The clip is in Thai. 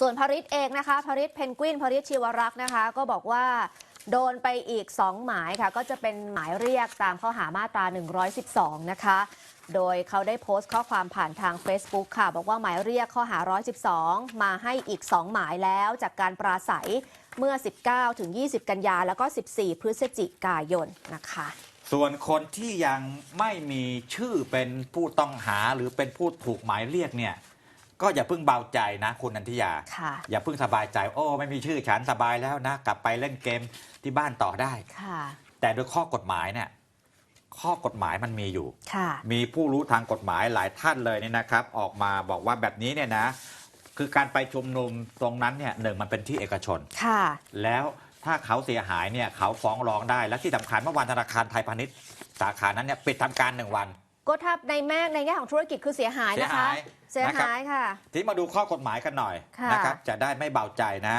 ส่วนพริตเองนะคะพริตเพนกวินพริตชีวรักษ์นะคะ ก็บอกว่าโดนไปอีก 2 หมายค่ะ ก็จะเป็นหมายเรียกตามข้อหามาตรา 112 นะคะ โดยเขาได้โพสต์ข้อความผ่านทาง Facebook ค่ะ บอกว่าหมายเรียกข้อหา 112 มาให้อีก 2 หมายแล้วจากการปราศัยเมื่อ 19 ถึง 20 กันยา แล้วก็ 14 พฤศจิกายนนะคะ ส่วนคนที่ยังไม่มีชื่อเป็นผู้ต้องหาหรือเป็นผู้ถูกหมายเรียกเนี่ย ก็อย่าเพิ่งเบาใจนะคุณนันทิยาค่ะอย่าเพิ่งสบายใจ โอ้ไม่มีชื่อฉันสบายแล้วนะ กลับไปเล่นเกมที่บ้านต่อได้ค่ะแต่โดยข้อกฎหมายเนี่ยข้อกฎหมายมันมีอยู่ค่ะมีผู้รู้ทางกฎหมายหลายท่านเลยเนี่ยนะครับ ออกมาบอกว่าแบบนี้เนี่ยนะ คือการไปชุมนุมตรงนั้นเนี่ยหนึ่งมันเป็นที่เอกชนค่ะ แล้วถ้าเขาเสียหายเนี่ยเขาฟ้องร้องได้ และที่สำคัญเมื่อวานธนาคารไทยพาณิชย์สาขานั้นเนี่ยปิดทำการหนึ่งวัน ก็ถ้าในแม่ในแง่ของธุรกิจคือเสียหายนะคะ เสีเสียยหายหายค่ะ ทีนี้มาดูข้อกฎหมายกันหน่อยค่ะ นะครับ จะได้ไม่เบาใจนะ